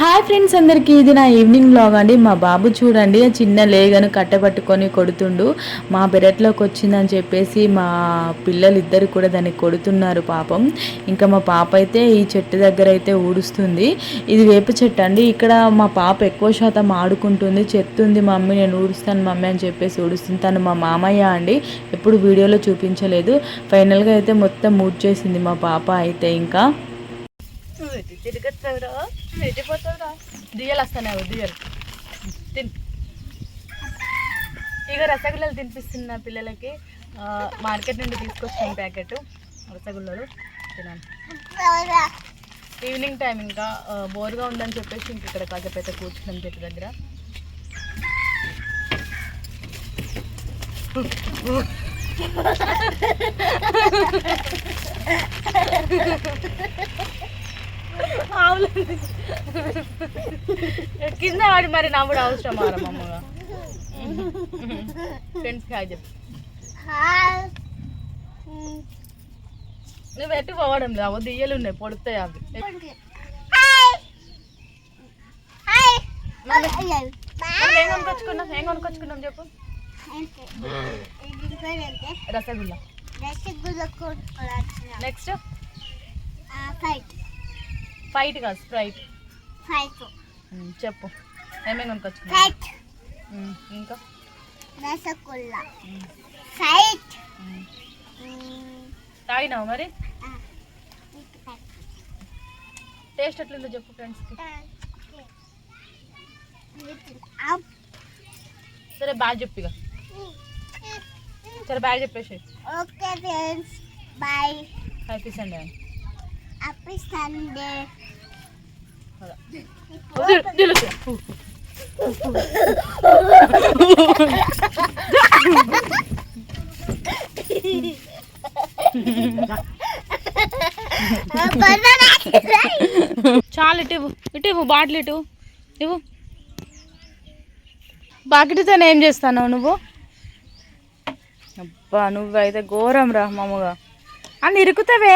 Hi friends అందరికీ ఇది నా ఈవినింగ్ బ్లాగ్ అండి. మా బాబు చూడండి ఆ చిన్న లేగను కట్టబట్టుకొని కొడుతుండు. మా పెరట్లోకి వచ్చిందని చెప్పేసి మా పిల్లలు ఇద్దరు కూడా దాన్ని కొడుతున్నారు పాపం. ఇంకా మా పాప అయితే ఈ చెట్టు దగ్గర అయితే ఊడుస్తుంది. ఇది వేప చెట్టు అండి. ఇక్కడ మా పాప ఎక్కువ శాతం ఆడుకుంటుంది చెప్తుంది మమ్మీ నేను ఊడుస్తాను మమ్మీ అని చెప్పేసి ఊడుస్తుంది. తను మా మామయ్య అండి. ఎప్పుడు వీడియోలో చూపించలేదు. ఫైనల్గా అయితే మొత్తం మూడ్ చేసింది మా పాప అయితే ఇంకా. నువ్వు ఎటు నువ్వు ఎట్టిపోతావురా దియ్యలు వస్తాయి దియ్యలు తిన్ ఇక రసగుల్లలు తినిపిస్తున్న పిల్లలకి మార్కెట్ నుండి తీసుకొచ్చిన ప్యాకెట్ రసగుల్లలు తినాలి ఈవినింగ్ టైం ఇంకా బోర్గా ఉందని చెప్పేసి ఇంక ఇక్కడ కాసేపు అయితే కూర్చున్నాం చెట్టు దగ్గర ఆవులండి. కింద వాడి మరి నవ్వుడు అవసరం అమ్మగా ఫ్రెండ్స్ హాయ్ చెప్పు. నువ్వు ఎట్టు పోవడం లేదు అవి దియ్యలు ఉన్నాయి పొడుతాయి అవి. ఏం కొనుక్కొచ్చుకున్నాం? ఏం కొనుక్కొచ్చుకున్నాం చెప్పు? రసగుల్లా. నెక్స్ట్ ఫైట్ కాదు స్ప్రైట్. చెప్పు. ఏమేమి కొనుక్కొచ్చుకున్నాం ఉమ్, ఇంకా? రసగుల్లా. ఉమ్. తాగినావు మరి? టేస్ట్ ఎట్లుందో చెప్పు ఫ్రెండ్స్కి సరే బాగా చెప్పు ఇక. సరే బాగా చెప్పేసి okay friends bye happy Sunday చాలు ఇటు ఇవ్వు. ఇటు ఇవ్వు బాటిల్ ఇటు. ఇవ్వు. బాకెట్తో ఏం చేస్తాను నువ్వు? అబ్బా నువ్వైతే ఘోరం రా మామూగా అని ఇరుకుతావే?